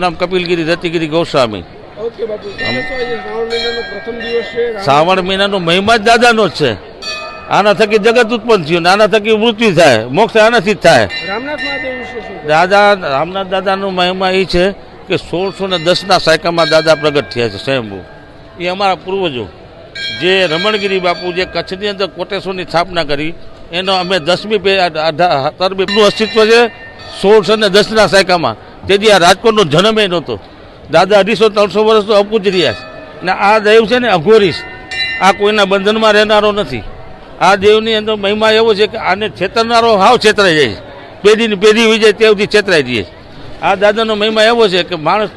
મારું નામ કપિલગીરી રતિગીરી ગોસ્વામી. શ્રાવણ મહિનાનો મહિમા જ દાદાનો જ છે. આના થકી જગત ઉત્પન્ન થયું ને આના થકી મૃત્યુ થાય મોક્ષ આનાથી જ થાય. દાદા રામનાથ દાદાનો મહિમા એ છે કે સોળસો ને દસના સાયકામાં દાદા પ્રગટ થયા છે સ્વયંભૂ. એ અમારા પૂર્વજો. જે રમણગીરી બાપુ જે કચ્છની અંદર કોટેશ્વરની સ્થાપના કરી એનો અમે દસમી પે અઢાર અસ્તિત્વ છે સોળસો ને દસના સાયકામાં. તેથી આ રાજકોટનો જન્મ એ નહોતો. દાદા અઢીસો ત્રણસો વર્ષ તો અપૂજ રહ્યા છે. ને આ દેવ છે ને અઘોરીશ આ કોઈના બંધનમાં રહેનારો નથી. આ દેવની અંદર મહિમા એવો છે કે આને છેતરનારો હાવ છેતરાઈ જાય પેઢીની પેઢી હોય જાય તે સુધી છેતરાઈ જઈએ આ દાદાનો મહિમા એવો છે કે માણસ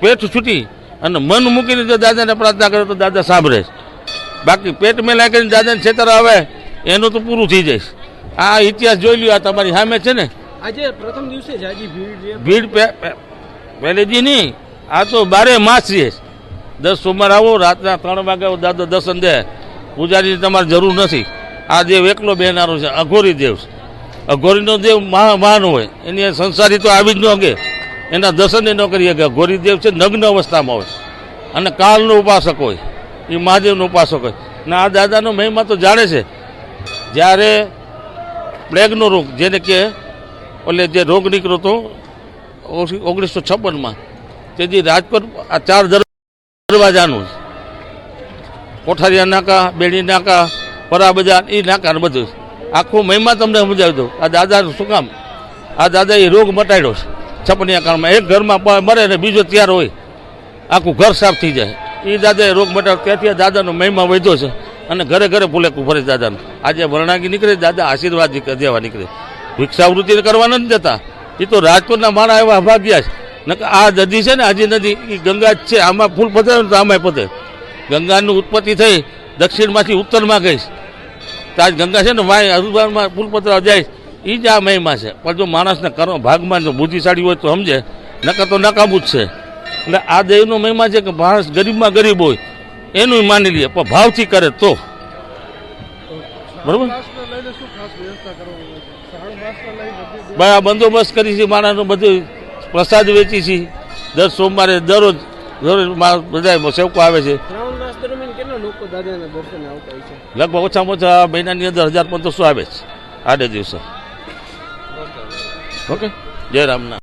પેટ છૂટી અને મન મૂકીને જો દાદાને પ્રાર્થના કરે તો દાદા સાંભળે છે. બાકી પેટ મેલા કરીને દાદાને છેતર આવે એનું તો પૂરું થઈ જાય આ ઇતિહાસ જોઈ લ્યો, આ તમારી સામે છે ને. આજે પ્રથમ દિવસે જાજી ભીડ છે. ભીડ પહેલેથી નહીં, આ તો બારે માસ છે. દસ સોમવાર આવો, રાતના ત્રણ વાગે દાદો દર્શન દે. પૂજારીની તમારે જરૂર નથી. આ દેવ એકલો બેનારો છે, અઘોરી દેવ છે. અઘોરીનો દેવ મહા, મહાન હોય. એની સંસારી તો આવી જ ન કે એના દર્શન ન કરી શકે અઘોરી દેવ છે, નગ્ન અવસ્થામાં હોય અને કાળનો ઉપાસક હોય. એ મહાદેવનો ઉપાસક હોય. ને આ દાદાનો મહિમા તો જાણે છે. જ્યારે પ્લેગનો રોગ, જેને કે એટલે જે રોગ નીકળ્યો હતો ઓગણીસો છપ્પનમાં, તેથી રાજકોટ આ ચાર દરવાજાનું કોઠારિયા નાકા, બેડી નાકા, પરા બજાર એ નાકા બધું આખું મહિમા તમને સમજાવી દઉં. આ દાદાનું શું કામ? આ દાદા એ રોગ મટાડ્યો છે. છપનિયા કાળમાં એક ઘરમાં મરે ને બીજો તૈયાર હોય, આખું ઘર સાફ થઈ જાય. એ દાદાએ રોગ મટાડ્યો. ત્યાંથી આ દાદાનો મહિમા વધ્યો છે. અને ઘરે ઘરે ફૂલેકું ફરે દાદાનું. આજે વરણાગી નીકળે, દાદા આશીર્વાદ દેવા નીકળે. ભિક્ષાવૃત્તિ કરવા નથી જતા. એ તો રાજકોટના માણા એવા અભાગ્યા છે. આ નદી છે ને આજે નદી, એ ગંગા જ છે. આમાં ફૂલ પતે તો આમાં પતે ગંગાની ઉત્પત્તિ થઈ, દક્ષિણમાંથી ઉત્તરમાં ગઈ તો આજ ગંગા છે ને, વાય હરિદ્વારમાં ફૂલ પતરા જાય એ જ આ મહિમા છે. પણ જો માણસને કરો ભાગમાં જો બુદ્ધિશાળી હોય તો સમજે, નકર તો નકામું જ છે. એટલે આ દેવનો મહિમા છે કે માણસ ગરીબમાં ગરીબ હોય, એનું માની લે, પણ ભાવથી કરે તો. બરોબર? ભાઈ બંદોબસ્ત કરી છે માણસનું બધું પ્રસાદ વેચી છે. દર સોમવારે દરરોજ દરરોજ મા- બધા સેવકો આવે છે. શ્રાવણ માસ દરમિયાન કેટલા લોકો દાદાના દર્શને આવતા હોય છે? લગભગ ઓછામાં ઓછા મહિનાની અંદર હજાર પંદરસો આવે છે આડે દિવસે. ઓકે. જય રામના